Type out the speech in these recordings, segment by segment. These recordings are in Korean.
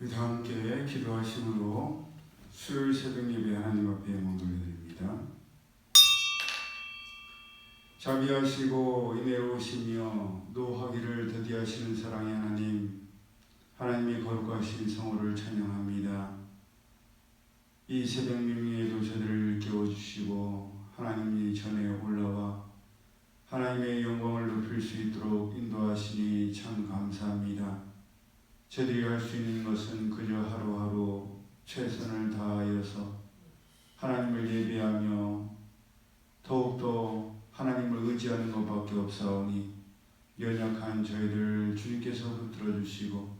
다 함께 기도하심으로 수요일 새벽 예배 하나님 앞에 영광 돌려드립니다. 자비하시고 인애로우시며 노하기를 더디하시는 사랑의 하나님 하나님의 거룩하신 성호를 찬양합니다. 이 새벽 명예에도 저들을 깨워주시고 하나님이 전에 올라와 하나님의 영광을 높일 수 있도록 인도하시니 참 감사합니다. 저들이 할 수 있는 것은 그저 하루하루 최선을 다하여서 하나님을 예배하며 더욱더 하나님을 의지하는 것밖에 없사오니 연약한 저희들 주님께서 붙들어 주시고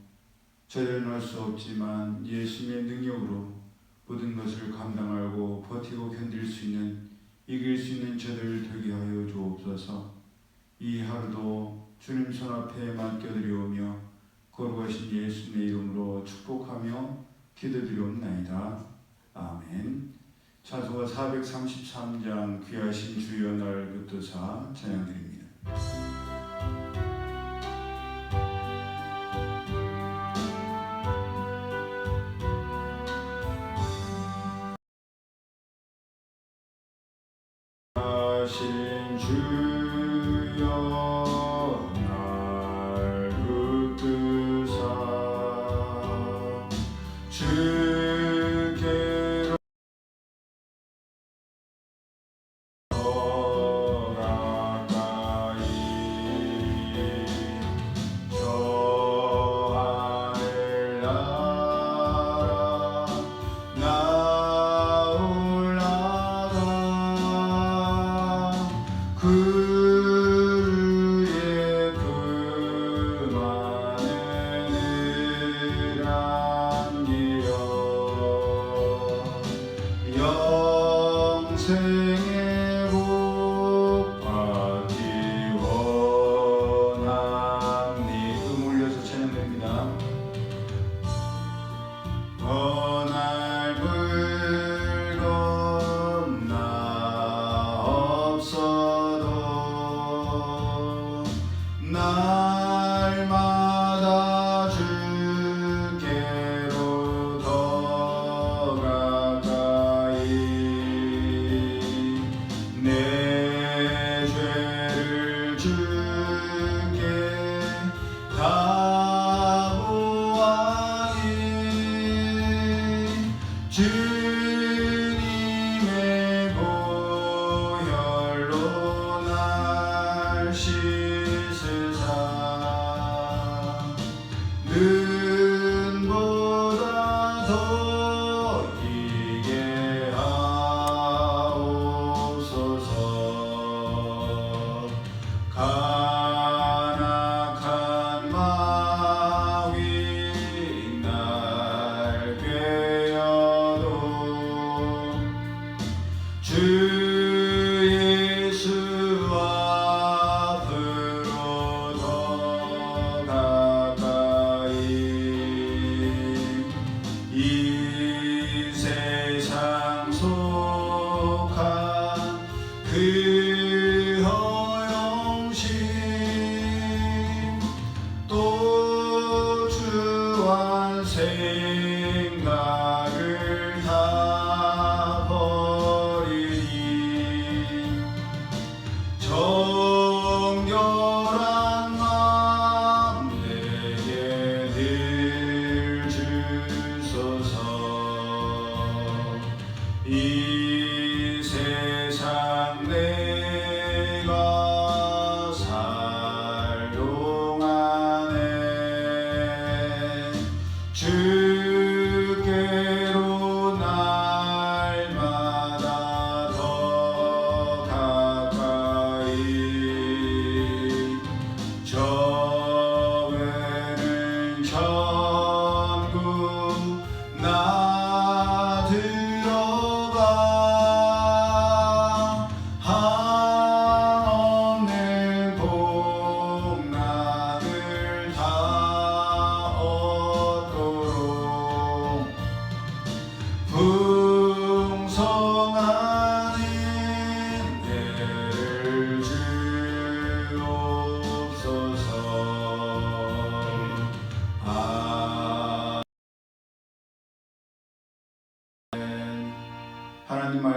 저희들은 할수 없지만 예수님의 능력으로 모든 것을 감당하고 버티고 견딜 수 있는 이길 수 있는 저들 되게 하여 주옵소서. 이 하루도 주님 손 앞에 맡겨드리오며 거룩하신 예수님의 이름으로 축복하며 기도드리옵나이다. 아멘 찬송가 433장 귀하신 주여 날 붙드사 찬양드립니다.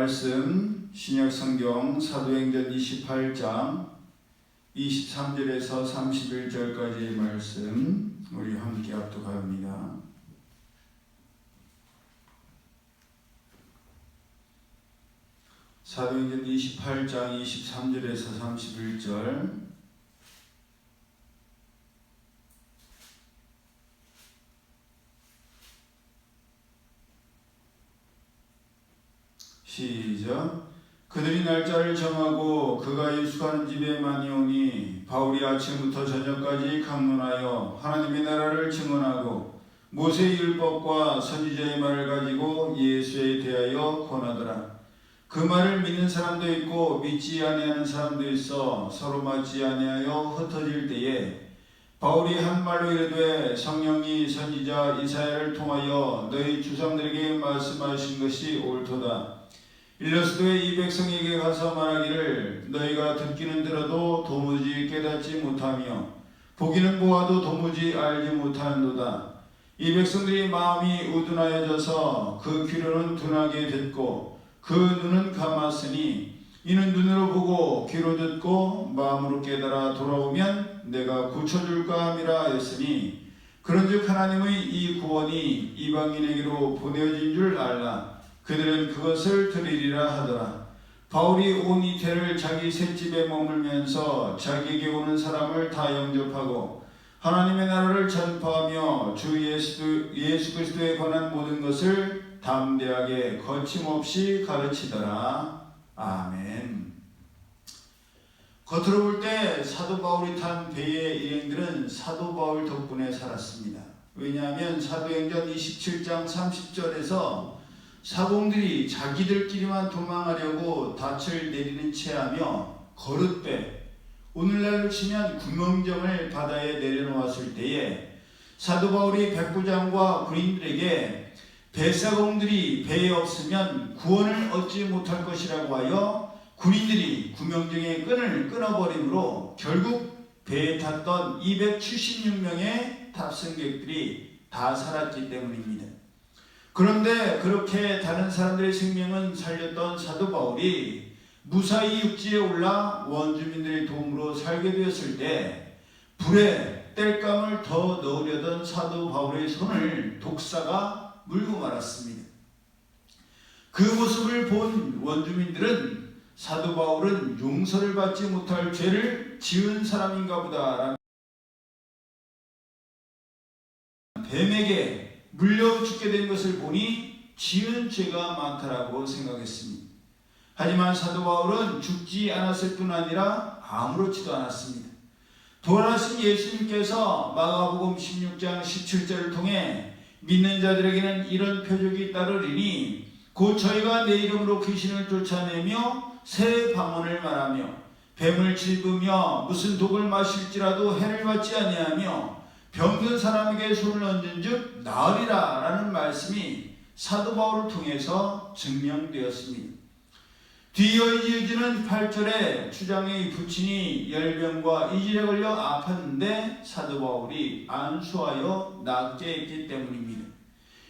말씀 신약 성경 사도행전 28장 23절에서 31절까지의 말씀 우리 함께 합독합니다. 사도행전 28장 23절에서 31절 시작. 그들이 날짜를 정하고 그가 일숙하는 집에 많이 오니 바울이 아침부터 저녁까지 강론하여 하나님의 나라를 증언하고 모세의 율법과 선지자의 말을 가지고 예수에 대하여 권하더라. 그 말을 믿는 사람도 있고 믿지 아니하는 사람도 있어 서로 맞지 아니하여 흩어질 때에 바울이 한 말로 이르되 성령이 선지자 이사야를 통하여 너희 주상들에게 말씀하신 것이 옳도다 일러스되 이 백성에게 가서 말하기를 너희가 듣기는 들어도 도무지 깨닫지 못하며 보기는 보아도 도무지 알지 못하는도다. 이 백성들이 마음이 우둔하여져서 그 귀로는 둔하게 듣고 그 눈은 감았으니 이는 눈으로 보고 귀로 듣고 마음으로 깨달아 돌아오면 내가 고쳐줄까 함이라 하였으니 그런즉 하나님의 이 구원이 이방인에게로 보내어진 줄 알라. 그들은 그것을 들으리라 하더라. 바울이 온 이태를 자기 셋집에 머물면서 자기에게 오는 사람을 다 영접하고 하나님의 나라를 전파하며 주 예수, 예수 그리스도에 관한 모든 것을 담대하게 거침없이 가르치더라. 아멘. 겉으로 볼 때 사도 바울이 탄 배의 일행들은 사도 바울 덕분에 살았습니다. 왜냐하면 사도행전 27장 30절에서 사공들이 자기들끼리만 도망하려고 닻을 내리는 채하며 거릇배 오늘날로 치면 구멍정을 바다에 내려놓았을 때에 사도 바울이 백부장과 군인들에게 배사공들이 배에 없으면 구원을 얻지 못할 것이라고 하여 군인들이 구명정의 끈을 끊어버림으로 결국 배에 탔던 276명의 탑승객들이 다 살았기 때문입니다. 그런데 그렇게 다른 사람들의 생명은 살렸던 사도 바울이 무사히 육지에 올라 원주민들의 도움으로 살게 되었을 때 불에 땔감을 더 넣으려던 사도 바울의 손을 독사가 물고 말았습니다. 그 모습을 본 원주민들은 사도 바울은 용서를 받지 못할 죄를 지은 사람인가 보다라는 뱀에게 물려 죽게 된 것을 보니 지은 죄가 많다라고 생각했습니다. 하지만 사도 바울은 죽지 않았을 뿐 아니라 아무렇지도 않았습니다. 돌아가신 예수님께서 마가복음 16장 17절을 통해 믿는 자들에게는 이런 표적이 따르리니 곧 저희가 내 이름으로 귀신을 쫓아내며 새 방언을 말하며 뱀을 찔으며 무슨 독을 마실지라도 해를 받지 아니하며 병든 사람에게 손을 얹은 즉 나으리라 라는 말씀이 사도 바울을 통해서 증명되었습니다. 뒤이어 이어지는 8절에 추장의 부친이 열병과 이질에 걸려 아팠는데 사도 바울이 안수하여 낫게 했기 때문입니다.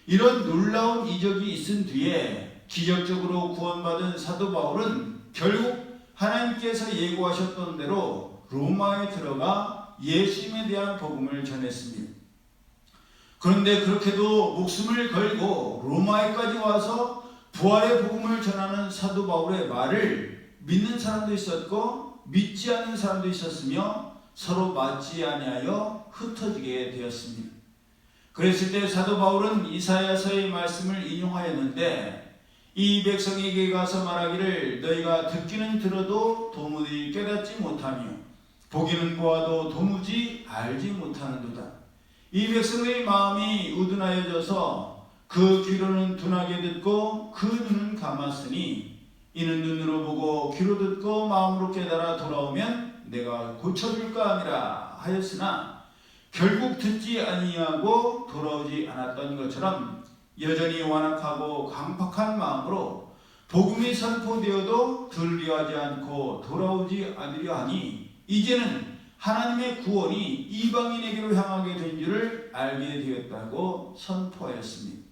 이런 놀라운 이적이 있은 뒤에 기적적으로 구원받은 사도 바울은 결국 하나님께서 예고하셨던 대로 로마에 들어가 예수님에 대한 복음을 전했습니다. 그런데 그렇게도 목숨을 걸고 로마에까지 와서 부활의 복음을 전하는 사도 바울의 말을 믿는 사람도 있었고 믿지 않는 사람도 있었으며 서로 맞지 아니하여 흩어지게 되었습니다. 그랬을 때 사도 바울은 이사야서의 말씀을 인용하였는데 이 백성에게 가서 말하기를 너희가 듣기는 들어도 도무지 깨닫지 못하며 보기는 보아도 도무지 알지 못하는도다. 이 백성의 마음이 우둔하여져서 그 귀로는 둔하게 듣고 그 눈은 감았으니 이는 눈으로 보고 귀로 듣고 마음으로 깨달아 돌아오면 내가 고쳐줄까 하니라 하였으나 결국 듣지 아니하고 돌아오지 않았던 것처럼 여전히 완악하고 강팍한 마음으로 복음이 선포되어도 들리하지 않고 돌아오지 않으려 하니 이제는 하나님의 구원이 이방인에게로 향하게 된 줄을 알게 되었다고 선포하였습니다.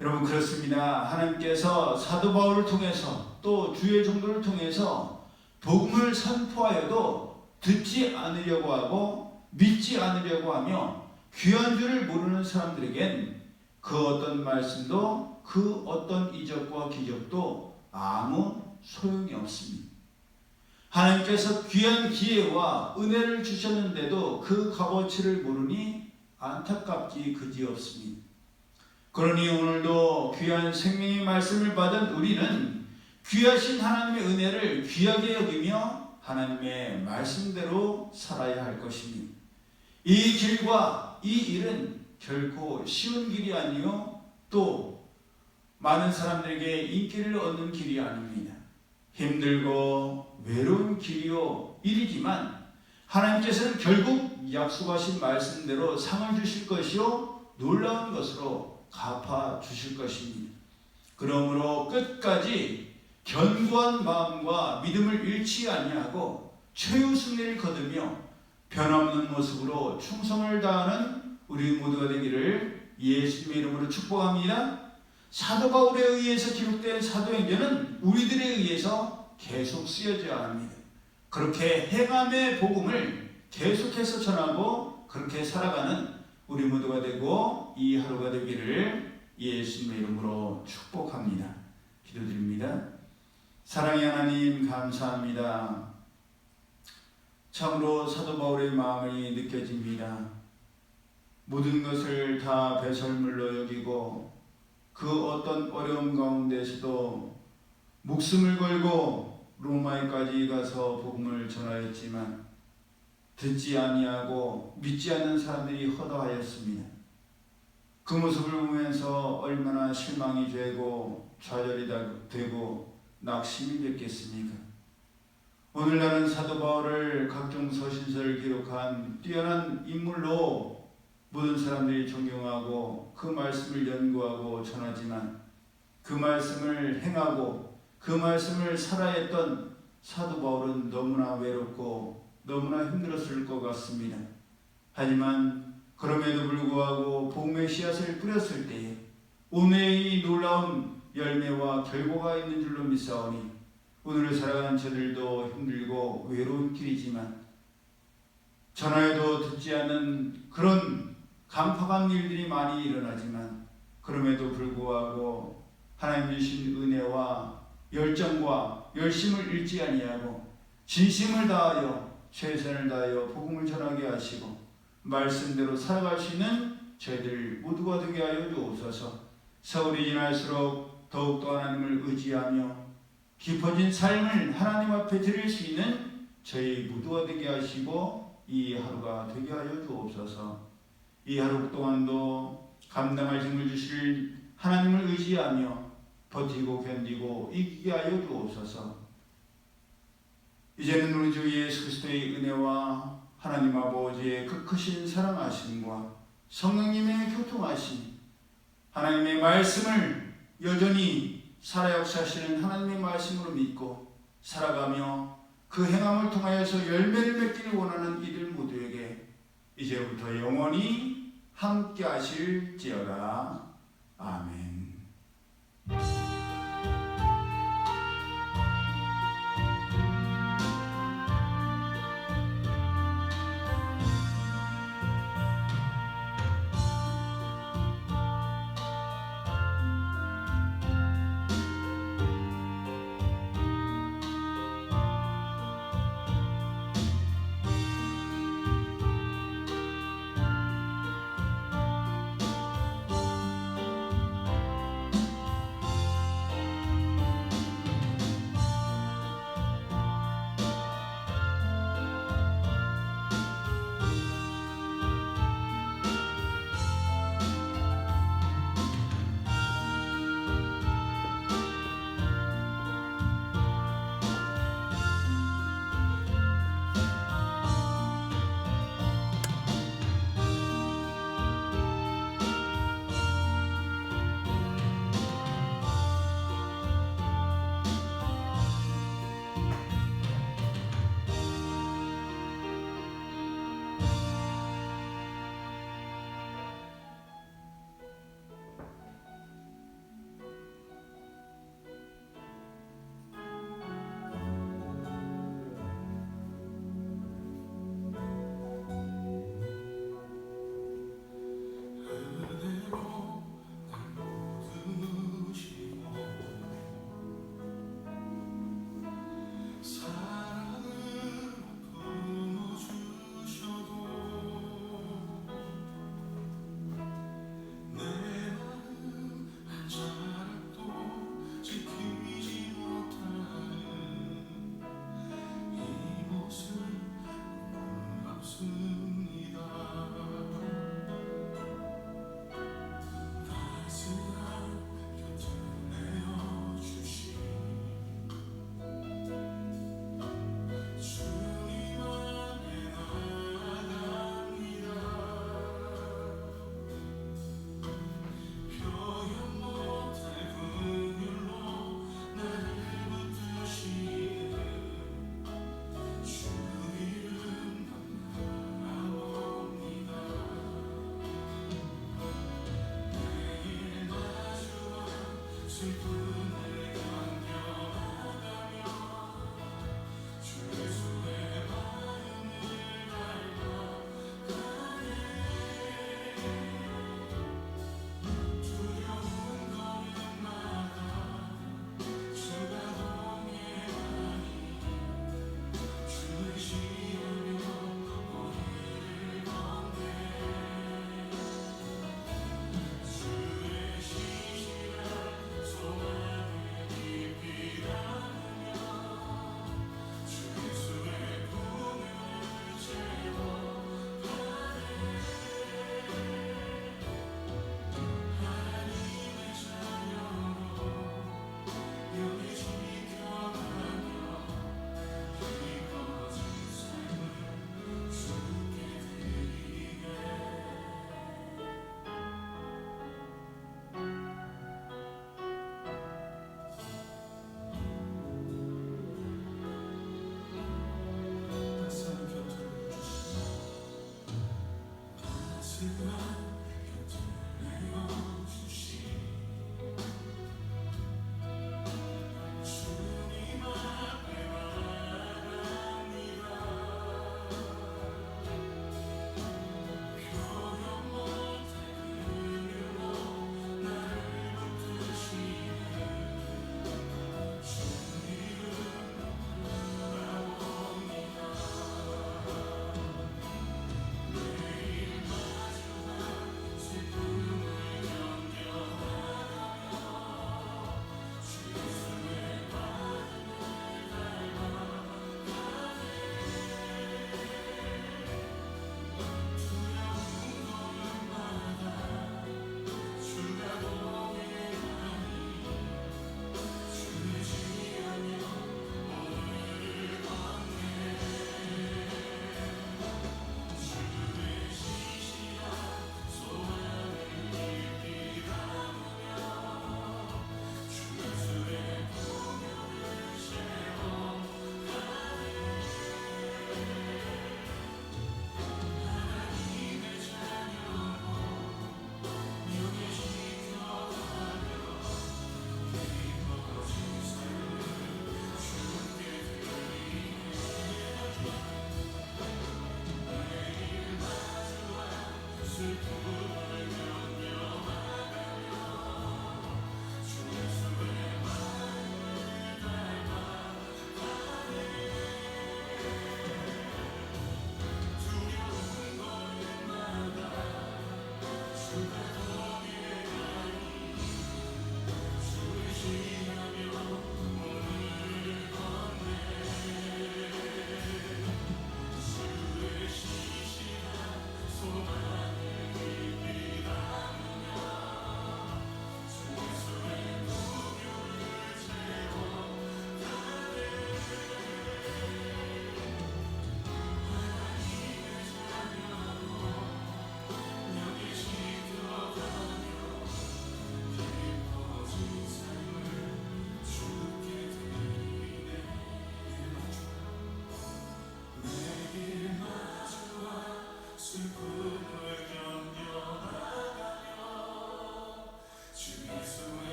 여러분 그렇습니다. 하나님께서 사도 바울을 통해서 또 주의 종도를 통해서 복음을 선포하여도 듣지 않으려고 하고 믿지 않으려고 하며 귀한 줄을 모르는 사람들에겐 그 어떤 말씀도 그 어떤 이적과 기적도 아무 소용이 없습니다. 하나님께서 귀한 기회와 은혜를 주셨는데도 그 값어치를 모르니 안타깝기 그지없습니다. 그러니 오늘도 귀한 생명의 말씀을 받은 우리는 귀하신 하나님의 은혜를 귀하게 여기며 하나님의 말씀대로 살아야 할 것입니다. 이 길과 이 일은 결코 쉬운 길이 아니요 또 많은 사람들에게 인기를 얻는 길이 아닙니다. 힘들고 외로운 길이요 일이지만 하나님께서는 결국 약속하신 말씀대로 상을 주실 것이요 놀라운 것으로 갚아 주실 것입니다. 그러므로 끝까지 견고한 마음과 믿음을 잃지 아니하고 최우승리를 거두며 변함없는 모습으로 충성을 다하는 우리 모두가 되기를 예수님의 이름으로 축복합니다. 사도 바울에 의해서 기록된 사도행전은 우리들에 의해서 계속 쓰여져야 합니다. 그렇게 행함의 복음을 계속해서 전하고 그렇게 살아가는 우리 모두가 되고 이 하루가 되기를 예수님의 이름으로 축복합니다. 기도드립니다. 사랑의 하나님 감사합니다. 참으로 사도 바울의 마음이 느껴집니다. 모든 것을 다 배설물로 여기고 그 어떤 어려움 가운데서도 목숨을 걸고 로마에까지 가서 복음을 전하였지만 듣지 아니하고 믿지 않는 사람들이 허다하였습니다. 그 모습을 보면서 얼마나 실망이 되고 좌절이 되고 낙심이 됐겠습니까? 오늘날은 사도 바울을 각종 서신서를 기록한 뛰어난 인물로 모든 사람들이 존경하고 그 말씀을 연구하고 전하지만 그 말씀을 행하고 그 말씀을 살아했던 사도 바울은 너무나 외롭고 너무나 힘들었을 것 같습니다. 하지만 그럼에도 불구하고 복음의 씨앗을 뿌렸을 때에 오늘의 이 놀라운 열매와 결과가 있는 줄로 믿사오니 오늘을 살아가는 저들도 힘들고 외로운 길이지만 전화에도 듣지 않는 그런 간파한 일들이 많이 일어나지만 그럼에도 불구하고 하나님 주신 은혜와 열정과 열심을 잃지 아니하고 진심을 다하여 최선을 다하여 복음을 전하게 하시고 말씀대로 살아갈 수 있는 저희들 모두가 되게 하여 주옵소서 세월이 지날수록 더욱더 하나님을 의지하며 깊어진 삶을 하나님 앞에 드릴 수 있는 저희 모두가 되게 하시고 이 하루가 되게 하여 주옵소서. 이 하루 동안도 감당할 힘을 주실 하나님을 의지하며 버티고 견디고 이기게 하여 주옵소서. 이제는 우리 주 예수 그리스도의 은혜와 하나님 아버지의 그 크신 사랑하심과 성령님의 교통하심, 하나님의 말씀을 여전히 살아 역사하시는 하나님의 말씀으로 믿고 살아가며 그 행함을 통하여서 열매를 맺기를 원하는 이들 모두에게 이제부터 영원히 함께 하실지어다. 아멘. Yeah.